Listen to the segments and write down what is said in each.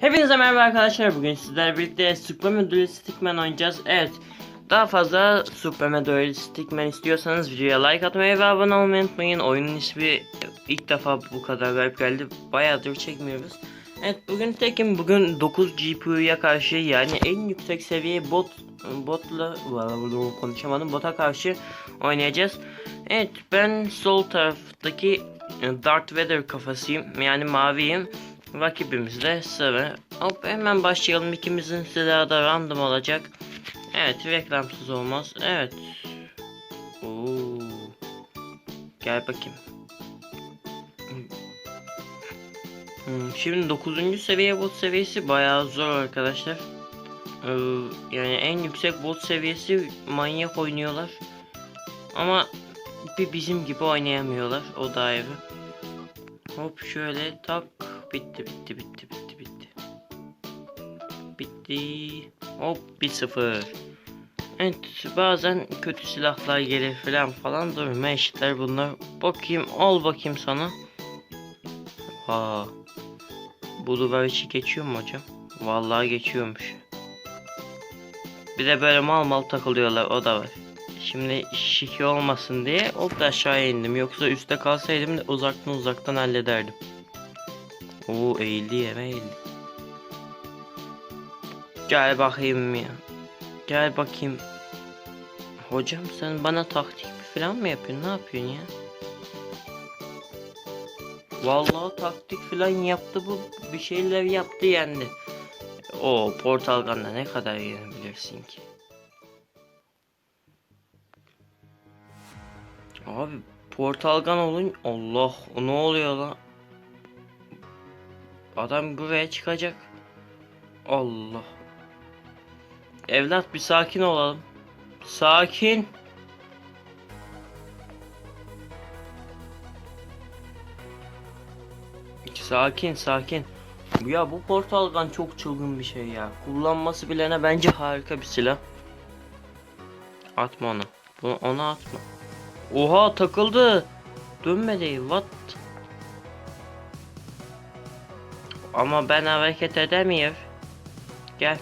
Hepinize merhaba arkadaşlar. Bugün sizlerle birlikte Superman Duel Stickman oynayacağız. Evet. Daha fazla Superman Duel Stickman istiyorsanız videoya like atmayı ve abone olmayı unutmayın. Oyunun ismi ilk defa bu kadar garip geldi. Bayağıdır çekmiyoruz. Evet bugün tekim bugün 9 GPU'ya karşı yani en yüksek seviye bot botla konuşamadım bota karşı oynayacağız. Evet ben sol taraftaki Darth Vader kafasıyım yani maviyim. Rakibimiz de sarı. Hop hemen başlayalım ikimizin silahı da random olacak. Evet reklamsız olmaz. Evet. Oo. Gel bakayım. Hmm, şimdi 9. seviye bot seviyesi bayağı zor arkadaşlar. Ee, yani en yüksek bot seviyesi manyak oynuyorlar. Ama bir bizim gibi oynayamıyorlar. O da ayrı. Hop şöyle tak. Bitti bitti bitti bitti bitti. Bitti. Hop 1-0. Evet bazen kötü silahlar gelir falan falan durma eşitler bunlar. Bakayım al bakayım sana. Ha. Bu duvar içi geçiyor mu hocam? Vallahi geçiyormuş. Bir de böyle mal mal takılıyorlar o da var. Şimdi şiki olmasın diye hop da aşağıya indim. Yoksa üstte kalsaydım da uzaktan uzaktan hallederdim. Oo eğildi yeme eğildi. Gel bakayım ya. Gel bakayım. Hocam sen bana taktik falan mı yapıyorsun? Ne yapıyorsun ya? Vallahi taktik falan yaptı bu. Bir şeyler yaptı yendi. O portal Gun'da ne kadar yenebilirsin ki? Abi portal gun olun Allah ne oluyor lan? Adam buraya çıkacak. Allah. Evlat bir sakin olalım. Sakin. Sakin sakin. Ya bu portal gun çok çılgın bir şey ya. Kullanması bilene bence harika bir silah. Atma onu. Bunu ona atma. Oha takıldı. Dönmedi. What? Ama ben hareket edemiyorum. Gel.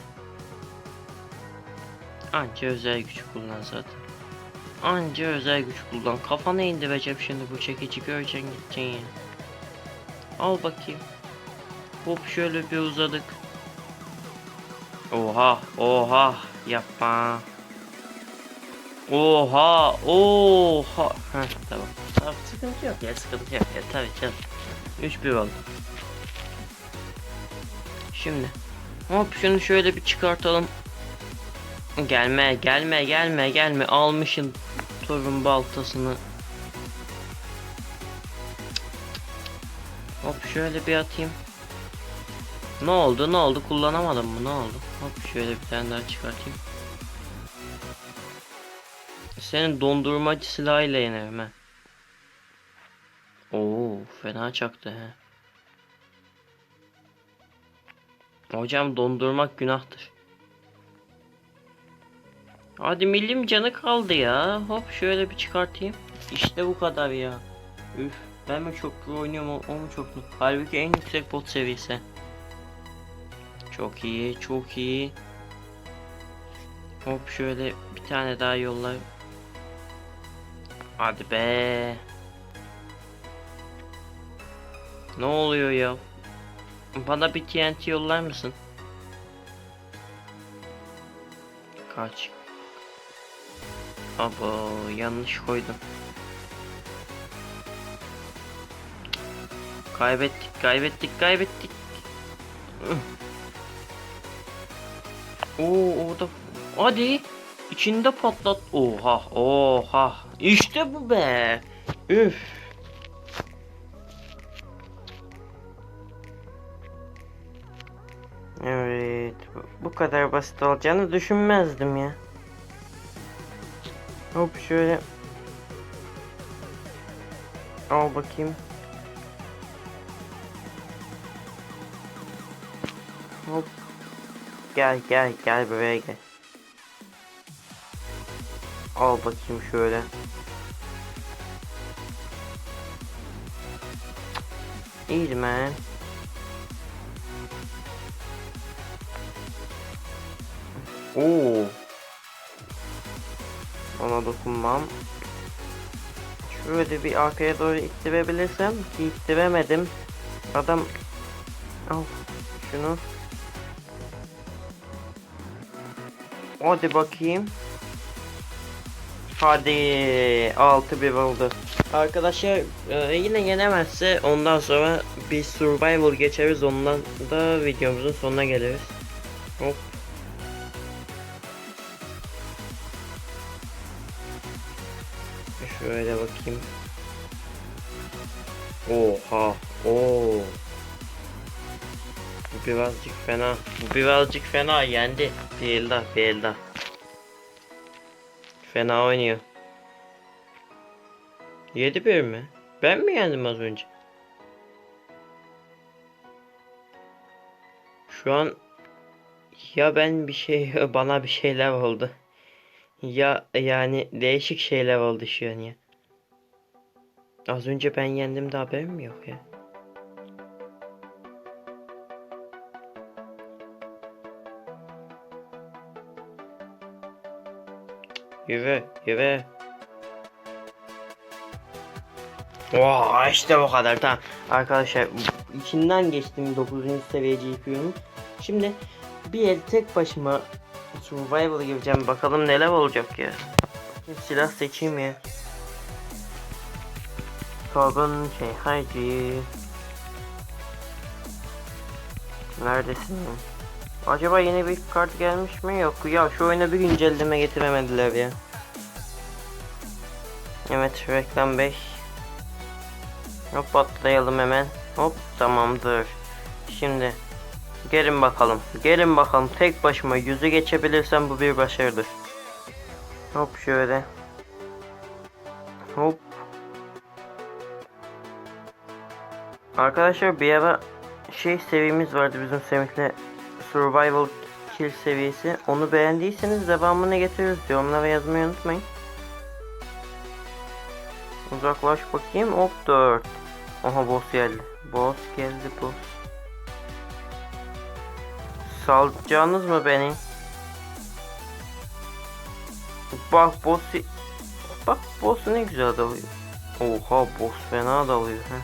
Anca özel güç kullan zaten. Anca özel güç kullan. Kafana indireceğim şimdi bu çekici göreceksin gideceksin. Al bakayım. Hop şöyle bir uzadık. Oha oha yapma. Oha oha. Heh, tamam. Tamam sıkıntı yok ya sıkıntı yok ya tabii canım. 3-1 oldu. Şimdi hop şunu şöyle bir çıkartalım. Gelme gelme gelme gelme almışın torun baltasını. Hop şöyle bir atayım. Ne oldu ne oldu kullanamadım mı ne oldu? Hop şöyle bir tane daha çıkartayım. Senin dondurmacı silahıyla yenerim ha. Oo fena çaktı he. Hocam dondurmak günahtır. Hadi millim canı kaldı ya. Hop şöyle bir çıkartayım. İşte bu kadar ya. Üf. Ben mi çok oynuyorum o, o mu çok mu? Halbuki en yüksek bot seviyesi. Çok iyi, çok iyi. Hop şöyle bir tane daha yollar. Hadi be. Ne oluyor ya? Bana bir TNT yollar mısın? Kaç. Abo yanlış koydum. Kaybettik, kaybettik, kaybettik. Oo orada. Hadi. İçinde patlat. Oha, oha. İşte bu be. Üf. Bu kadar basit olacağını düşünmezdim ya. Hop şöyle. Al bakayım. Hop. Gel gel gel buraya gel. Al bakayım şöyle. İyi man. Oo. Ona dokunmam. Şöyle bir arkaya doğru ittirebilirsem ki ittiremedim. Adam al şunu. Hadi bakayım. Hadi 6-1 oldu. Arkadaşlar e, yine yenemezse ondan sonra bir survival geçeriz ondan da videomuzun sonuna geliriz. Hop. Şöyle bakayım. Oha. Oo. Bu birazcık fena. Bu birazcık fena yendi. Bir daha. Fena oynuyor. 7 bir mi? Ben mi yendim az önce? Şu an ya ben bir şey bana bir şeyler oldu. Ya yani değişik şeyler oldu şu an ya. Az önce ben yendim de haberim yok ya? Yürü, yürü. Oha işte o kadar tamam. Arkadaşlar içinden geçtim 9. seviye GPU'nun. Şimdi bir el tek başıma survival gireceğim. Bakalım neler olacak ya. Silah seçeyim ya. Torban şey haydi. Neredesin? Acaba yeni bir kart gelmiş mi? Yok ya şu oyuna bir güncelleme getiremediler ya. Evet reklam 5. Hop atlayalım hemen. Hop tamamdır. Şimdi gelin bakalım. Gelin bakalım tek başıma yüzü geçebilirsem bu bir başarıdır. Hop şöyle. Hop. Arkadaşlar bir ara şey seviyemiz vardı bizim Semih'le Survival Kill seviyesi. Onu beğendiyseniz devamını getiririz yorumlara yazmayı unutmayın. Uzaklaş bakayım. Hop 4. Aha boss geldi. Boss geldi boss. Salacağınız mı beni? Bak boss Bak boss ne güzel dalıyor. Oha boss fena dalıyor ha.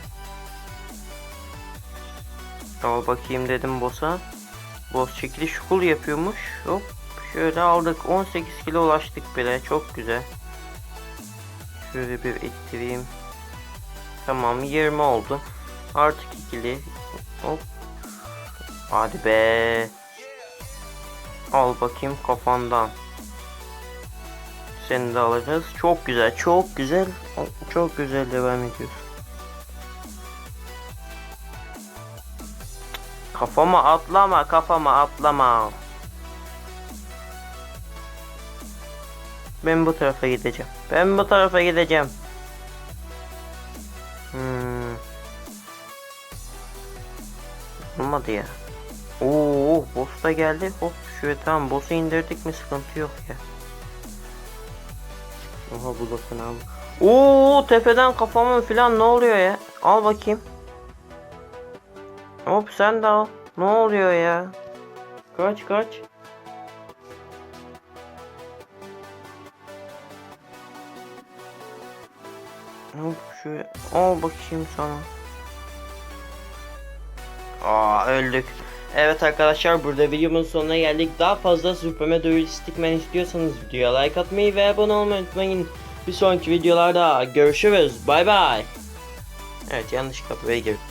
Al bakayım dedim boss'a. Boss çekiliş kul yapıyormuş. Hop şöyle aldık. 18 kilo ulaştık bile. Çok güzel. Şöyle bir ittireyim. Tamam 20 oldu. Artık ikili. Hop. Hadi be. Al bakayım kafandan. Seni de alacağız. Çok güzel. Çok güzel. Çok güzel devam ediyoruz. Kafama atlama, kafama atlama. Ben bu tarafa gideceğim. Ben bu tarafa gideceğim. Hmm. Olmadı ya. Oo, boss da geldi. Hop şöyle tamam boss'u indirdik mi sıkıntı yok ya. Oha bu da fena. Oo tepeden kafamın filan ne oluyor ya? Al bakayım. Hop sen de al. Ne oluyor ya? Kaç kaç. Hop şöyle al bakayım sana. Aa öldük. Evet arkadaşlar burada videomun sonuna geldik. Daha fazla Superman Dualistic Man istiyorsanız videoya like atmayı ve abone olmayı unutmayın. Bir sonraki videolarda görüşürüz. Bay bay. Evet yanlış kapıya girdim.